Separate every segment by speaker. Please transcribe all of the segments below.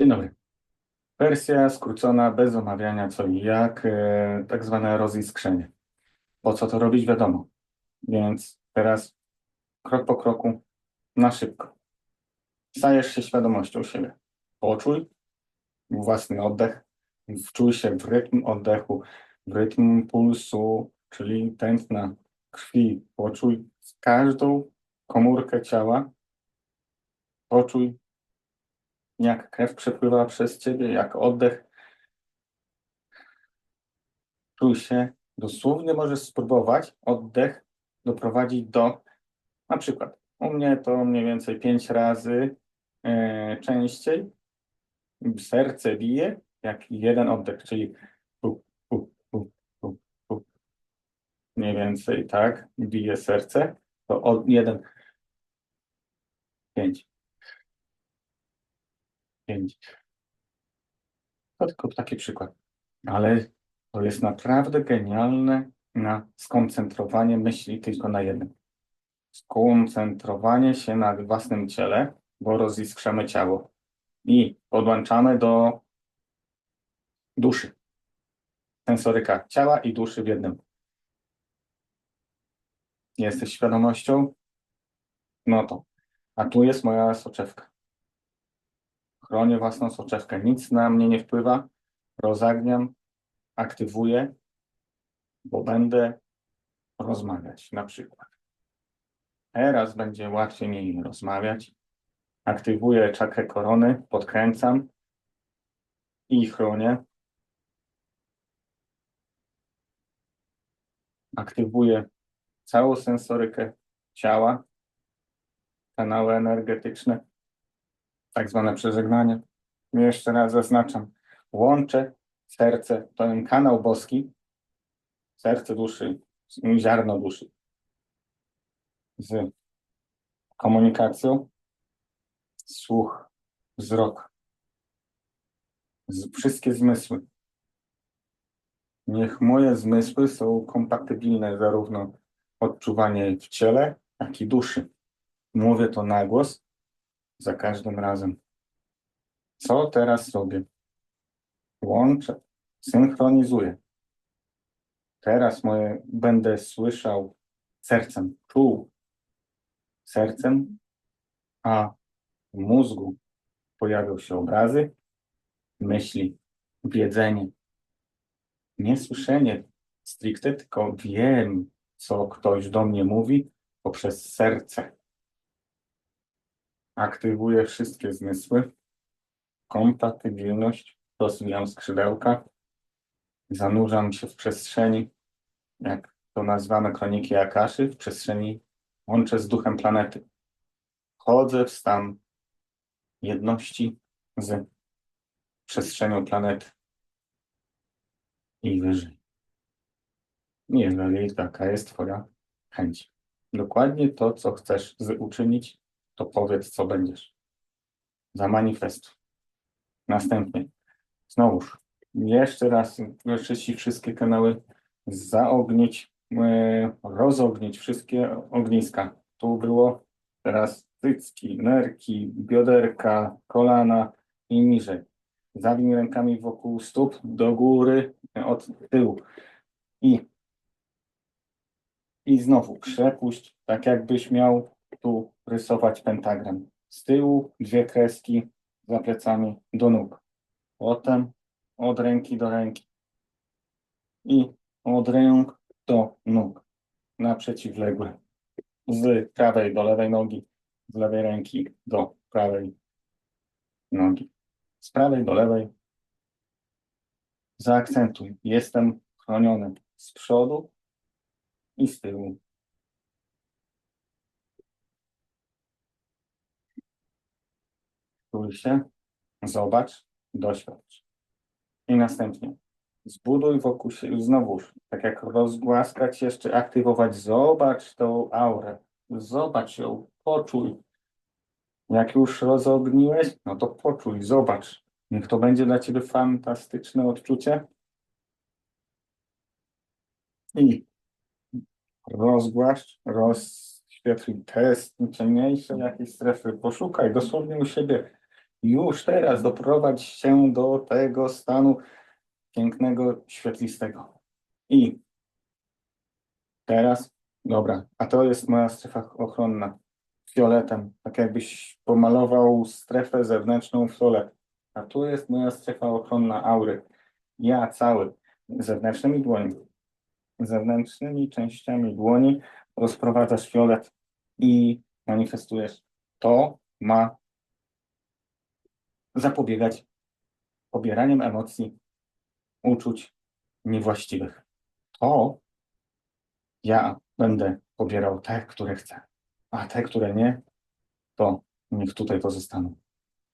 Speaker 1: Dzień dobry. Wersja skrócona, bez omawiania co i jak, e, tak zwane roziskrzenie. Po co to robić, wiadomo. Więc teraz krok po kroku, na szybko. Stajesz się świadomością siebie. Poczuj własny oddech, wczuj się w rytm oddechu, w rytm pulsu, czyli tętna krwi. Poczuj każdą komórkę ciała. Poczuj jak krew przepływa przez ciebie, jak oddech. Czuj się, dosłownie możesz spróbować oddech doprowadzić do, na przykład, u mnie to mniej więcej pięć razy e, częściej. Serce bije, jak jeden oddech, czyli pu, pu, pu, pu, mniej więcej tak bije serce, to od, jeden, pięć To tylko taki przykład. Ale to jest naprawdę genialne na skoncentrowanie myśli tylko na jednym. Skoncentrowanie się na własnym ciele, bo roziskrzamy ciało i podłączamy do duszy. Sensoryka ciała i duszy w jednym. Jesteś świadomością? No to. A tu jest moja soczewka. Chronię własną soczewkę. Nic na mnie nie wpływa. Rozagniam, aktywuję, bo będę rozmawiać na przykład. Teraz będzie łatwiej mi rozmawiać. Aktywuję czakrę korony, podkręcam i chronię. Aktywuję całą sensorykę ciała, kanały energetyczne tak zwane przeżegnanie. Jeszcze raz zaznaczam. Łączę serce, ten kanał boski, serce duszy, ziarno duszy z komunikacją, słuch, wzrok, z, wszystkie zmysły. Niech moje zmysły są kompatybilne zarówno odczuwanie w ciele, jak i duszy. Mówię to na głos, za każdym razem. Co teraz robię? Łączę, synchronizuję. Teraz moje będę słyszał sercem, czuł sercem, a w mózgu pojawią się obrazy, myśli, wiedzenie. Nie słyszenie stricte, tylko wiem, co ktoś do mnie mówi poprzez serce aktywuję wszystkie zmysły, kompatybilność, rozwijam skrzydełka, zanurzam się w przestrzeni, jak to nazywamy kroniki Akaszy, w przestrzeni łączę z duchem planety. Wchodzę w stan jedności z przestrzenią planety i wyżej. Jeżeli taka jest Twoja chęć. Dokładnie to, co chcesz uczynić, to powiedz, co będziesz. Zamanifestuj. Następnie, znowuż, jeszcze raz wyczyścić wszystkie kanały, zaognić, e, rozognić wszystkie ogniska. Tu było teraz cycki, nerki, bioderka, kolana i niżej. Zawin rękami wokół stóp, do góry, od tyłu. I, i znowu przepuść, tak jakbyś miał tu rysować pentagram. Z tyłu dwie kreski za plecami do nóg. Potem od ręki do ręki. I od ręk do nóg. Na przeciwległe. Z prawej do lewej nogi. Z lewej ręki do prawej nogi. Z prawej do lewej. Zaakcentuj. Jestem chroniony z przodu i z tyłu. Spójrz się, zobacz, doświadcz. I następnie zbuduj wokół siebie, znowuż, tak jak rozgłaskać jeszcze, aktywować, zobacz tą aurę, zobacz ją, poczuj. Jak już rozogniłeś, no to poczuj, zobacz. Niech to będzie dla Ciebie fantastyczne odczucie. I rozgłasz, rozświetl test, ciemniejsze jakieś strefy, poszukaj dosłownie u siebie Już teraz doprowadź się do tego stanu pięknego, świetlistego. I teraz, dobra, a to jest moja strefa ochronna. Fioletem, tak jakbyś pomalował strefę zewnętrzną fiolet. A tu jest moja strefa ochronna aury. Ja cały, zewnętrznymi dłońmi, zewnętrznymi częściami dłoni rozprowadzasz fiolet i manifestujesz. To ma zapobiegać pobieraniem emocji, uczuć niewłaściwych. To ja będę pobierał te, które chcę, a te, które nie, to niech tutaj pozostaną.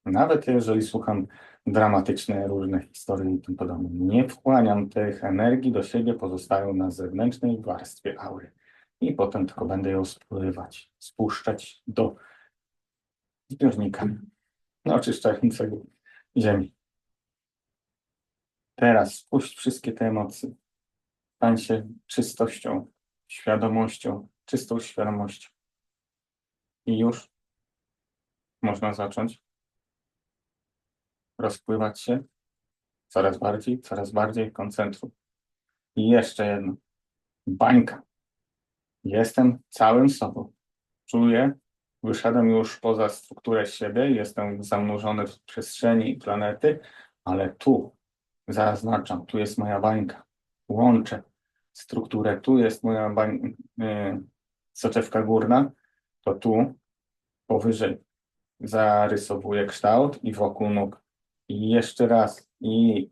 Speaker 1: Nawet jeżeli słucham dramatyczne różne historie i tym podobne, nie wchłaniam tych energii do siebie, pozostają na zewnętrznej warstwie aury. I potem tylko będę ją spływać, spuszczać do zbiornika no, oczyszczającego ziemi. Teraz spuść wszystkie te emocje. Stań się czystością, świadomością, czystą świadomością. I już można zacząć rozpływać się coraz bardziej, coraz bardziej w koncentrum. I jeszcze jedno. Bańka. Jestem całym sobą. Czuję, wyszedłem już poza strukturę siebie, jestem zanurzony w przestrzeni planety, ale tu zaznaczam, tu jest moja bańka. Łączę strukturę, tu jest moja bań, yy, soczewka górna, to tu powyżej zarysowuję kształt i wokół nóg. I jeszcze raz, i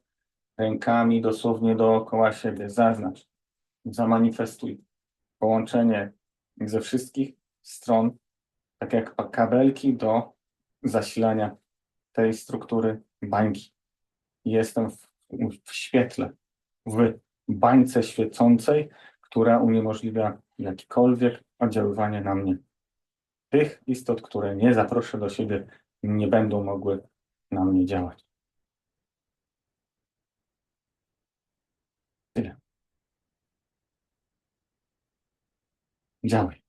Speaker 1: rękami dosłownie dookoła siebie zaznacz, zamanifestuj połączenie ze wszystkich stron, tak jak kabelki do zasilania tej struktury bańki. Jestem w, w świetle, w bańce świecącej, która uniemożliwia jakiekolwiek oddziaływanie na mnie. Tych istot, które nie zaproszę do siebie, nie będą mogły na mnie działać. Tyle. Działaj.